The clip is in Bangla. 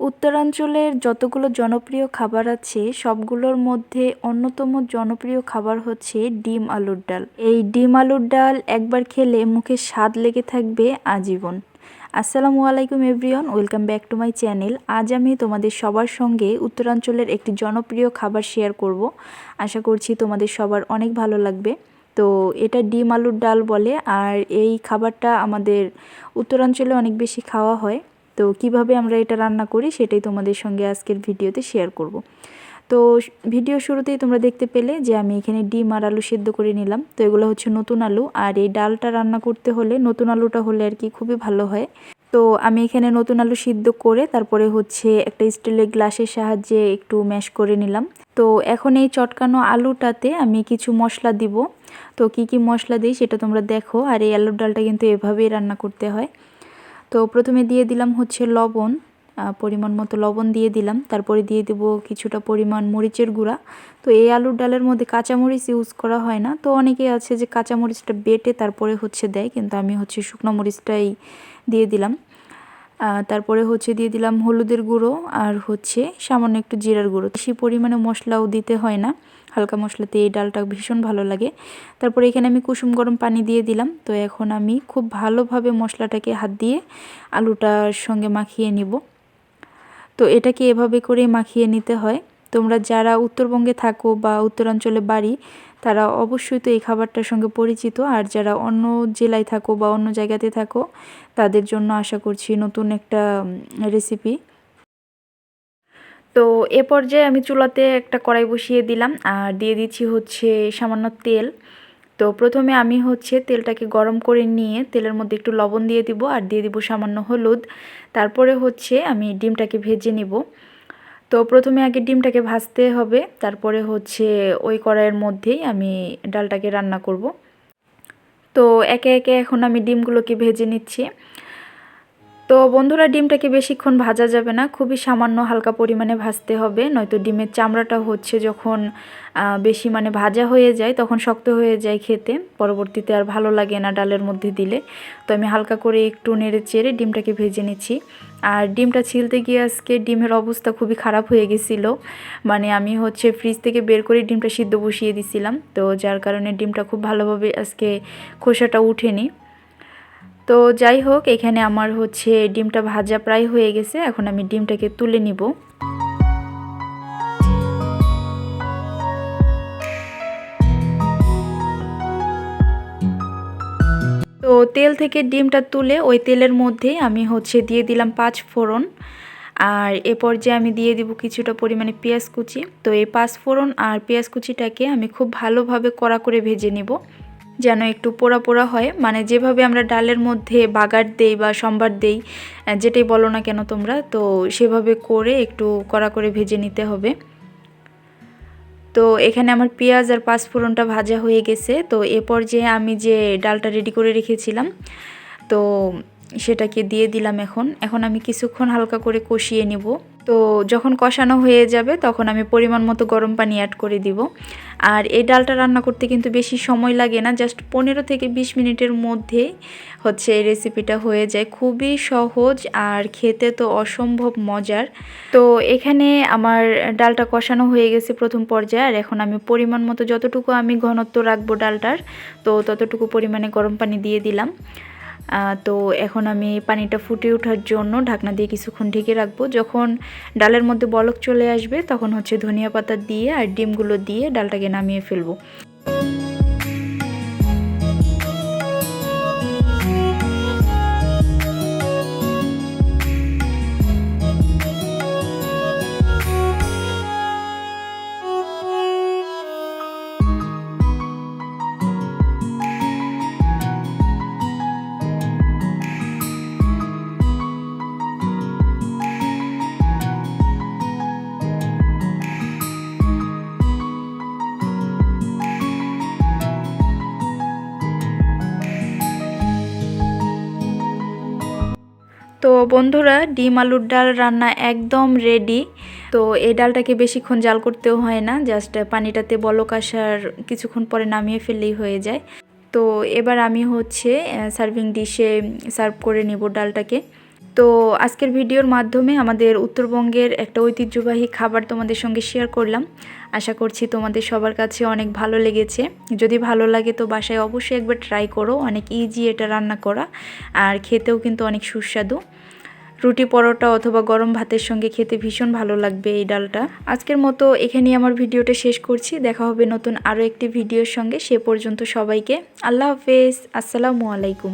উত্তরাঞ্চলের যতগুলো জনপ্রিয় খাবার আছে, সবগুলোর মধ্যে অন্যতম জনপ্রিয় খাবার হচ্ছে ডিম আলুর ডাল। এই ডিম আলুর ডাল একবার খেলে মুখে স্বাদ লেগে থাকবে আজীবন। আসসালামু আলাইকুম everyone, welcome back to my channel. আজ আমি তোমাদের সবার সঙ্গে উত্তরাঞ্চলের একটি জনপ্রিয় খাবার শেয়ার করব। আশা করছি তোমাদের সবার অনেক ভালো লাগবে। তো এটা ডিম আলুর ডাল বলে, আর এই খাবারটা আমাদের উত্তরাঞ্চলে অনেক বেশি খাওয়া হয়। তো কীভাবে আমরা এটা রান্না করি সেটাই তোমাদের সঙ্গে আজকের ভিডিওতে শেয়ার করব। তো ভিডিও শুরুতেই তোমরা দেখতে পেলে যে আমি এখানে ডিম আর আলু সেদ্ধ করে নিলাম। তো এগুলো হচ্ছে নতুন আলু আর এই ডালটা রান্না করতে হলে নতুন আলুটা হলে আর কি খুবই ভালো হয়। তো আমি এখানে নতুন আলু সিদ্ধ করে তারপরে হচ্ছে একটা স্টিলের গ্লাসের সাহায্যে একটু ম্যাশ করে নিলাম। তো এখন এই চটকানো আলুটাতে আমি কিছু মশলা দিব। তো কি কি মশলা দিই সেটা তোমরা দেখো। আর এই আলুর ডালটা কিন্তু এভাবেই রান্না করতে হয়। তো প্রথমে দিয়ে দিলাম হচ্ছে লবণ পরিমাণ মতো লবণ দিয়ে দিলাম। তারপরে দিয়ে দেব কিছুটা পরিমাণ মরিচের গুঁড়া। তো এই আলুর ডালের মধ্যে কাঁচামরিচ ইউজ করা হয় না। তো অনেকে আছে যে কাঁচামরিচটা বেটে তারপরে হচ্ছে দেয়, কিন্তু আমি হচ্ছে শুকনো মরিচটাই দিয়ে দিলাম। তারপরে হচ্ছে দিয়ে দিলাম হলুদের গুঁড়ো আর হচ্ছে সামান্য একটু জিরার গুঁড়ো। বেশি পরিমাণে মশলাও দিতে হয় না। হালকা মশলাতে এই ডালটা ভীষণ ভালো লাগে। তারপরে এখানে আমি কুসুম গরম পানি দিয়ে দিলাম। তো এখন আমি খুব ভালোভাবে মশলাটাকে হাত দিয়ে আলুটার সঙ্গে মাখিয়ে নিব। তো এটাকে এভাবে করে মাখিয়ে নিতে হয়। তোমরা যারা উত্তরবঙ্গে থাকো বা উত্তরাঞ্চলে বাড়ি, তারা অবশ্যই তো এই খাবারটার সঙ্গে পরিচিত। আর যারা অন্য জেলায় থাকো বা অন্য জায়গাতে থাকো, তাদের জন্য আশা করছি নতুন একটা রেসিপি তো এ পর্যায়ে আমি চুলাতে একটা কড়াই বসিয়ে দিলাম আর দিয়ে দিচ্ছি হচ্ছে সামান্য তেল। তো প্রথমে আমি হচ্ছে তেলটাকে গরম করে নিয়ে তেলের মধ্যে একটু লবণ দিয়ে দিব আর দিয়ে দিব সামান্য হলুদ। তারপরে হচ্ছে আমি ডিমটাকে ভেজে নিব। তো প্রথমে আগে ডিমটাকে ভাজতে হবে, তারপরে হচ্ছে ওই কড়াইয়ের মধ্যেই আমি ডালটাকে রান্না করব। তো একে একে এখন আমি ডিমগুলোকে ভেজে নিচ্ছি। তো বন্ধুরা, ডিমটাকে বেশিক্ষণ ভাজা যাবে না। খুবই সামান্য হালকা পরিমাণে ভাজতে হবে, নয়তো ডিমের চামড়াটা হচ্ছে যখন বেশি মানে ভাজা হয়ে যায় তখন শক্ত হয়ে যায় খেতে। পরবর্তীতে আর ভালো লাগে না ডালের মধ্যে দিলে। তো আমি হালকা করে একটু নেড়ে চেড়ে ডিমটাকে ভেজে নিচ্ছি। আর ডিমটা ছিলতে গিয়ে আজকে ডিমের অবস্থা খুবই খারাপ হয়ে গেছিল। মানে আমি হচ্ছে ফ্রিজ থেকে বের করে ডিমটা সিদ্ধ বসিয়ে দিছিলাম। তো যার কারণে ডিমটা খুব ভালোভাবে আজকে খোসাটা উঠেনি। তো যাই হোক, এখানে আমার হচ্ছে ডিমটা ভাজা প্রায় হয়ে গেছে। এখন আমি ডিমটাকে তুলে নিব। তো তেল থেকে ডিমটা তুলে ওই তেলের মধ্যে আমি হচ্ছে দিয়ে দিলাম পাঁচ ফোড়ন। আর এ পর্যায়ে আমি দিয়ে দিব কিছুটা পরিমাণে পেঁয়াজ কুচি। তো এই পাঁচ ফোড়ন আর পেঁয়াজ কুচিটাকে আমি খুব ভালোভাবে কড়া করে ভেজে নিব। যেন একটু পোড়া পোড়া হয়। মানে যেভাবে আমরা ডালের মধ্যে বাগার দেই বা সম্বার দেই যেটাই বলো না কেন তোমরা, তো সেভাবে করে একটু কড়া করে ভেজে নিতে হবে। তো এখানে আমার পেঁয়াজ আর পাঁচফোড়নটা ভাজা হয়ে গেছে। তো এ পর্যায়ে আমি যে ডালটা রেডি করে রেখেছিলাম, তো সেটাকে দিয়ে দিলাম এখন। এখন আমি কিছুক্ষণ হালকা করে কষিয়ে নিব। তো যখন কষানো হয়ে যাবে তখন আমি পরিমাণ মতো গরম পানি অ্যাড করে দিব। আর এই ডালটা রান্না করতে কিন্তু বেশি সময় লাগে না জাস্ট পনেরো থেকে বিশ মিনিটের মধ্যে হচ্ছে এই রেসিপিটা হয়ে যায়। খুবই সহজ আর খেতে তো অসম্ভব মজার। তো এখানে আমার ডালটা কষানো হয়ে গেছে প্রথম পর্যায়ে, আর এখন আমি পরিমাণ মতো যতটুকু আমি ঘনত্ব রাখব ডালটার, তো ততটুকু পরিমাণে গরম পানি দিয়ে দিলাম। তো এখন আমি পানিটা ফুটে ওঠার জন্য ঢাকনা দিয়ে কিছুক্ষণ ঢেকে রাখব। যখন ডালের মধ্যে বলক চলে আসবে, তখন হচ্ছে ধনিয়া পাতা দিয়ে আর ডিমগুলো দিয়ে ডালটাকে নামিয়ে ফেলব। বন্ধুরা, ডিম আলুর ডাল রান্না একদম রেডি তো এই ডালটাকে বেশিক্ষণ জাল করতেও হয় না জাস্ট পানিটাতে বলক আসার কিছুক্ষণ পরে নামিয়ে ফেললেই হয়ে যায়। তো এবার আমি হচ্ছে সার্ভিং ডিশে সার্ভ করে নিব ডালটাকে। তো আজকের ভিডিওর মাধ্যমে আমাদের উত্তরবঙ্গের একটা ঐতিহ্যবাহী খাবার তোমাদের সঙ্গে শেয়ার করলাম। আশা করছি তোমাদের সবার কাছে অনেক ভালো লেগেছে। যদি ভালো লাগে তো বাসায় অবশ্যই একবার ট্রাই করো, অনেক ইজি এটা রান্না করা। আর খেতেও কিন্তু অনেক সুস্বাদু। রুটি পরোটা অথবা গরম ভাতের সঙ্গে খেতে ভীষণ ভালো লাগবে এই ডালটা। আজকের মতো এখানেই আমার ভিডিওটা শেষ করছি। দেখা হবে নতুন আরও একটি ভিডিওর সঙ্গে। সে পর্যন্ত সবাইকে আল্লাহ হাফেজ। আসসালামু আলাইকুম।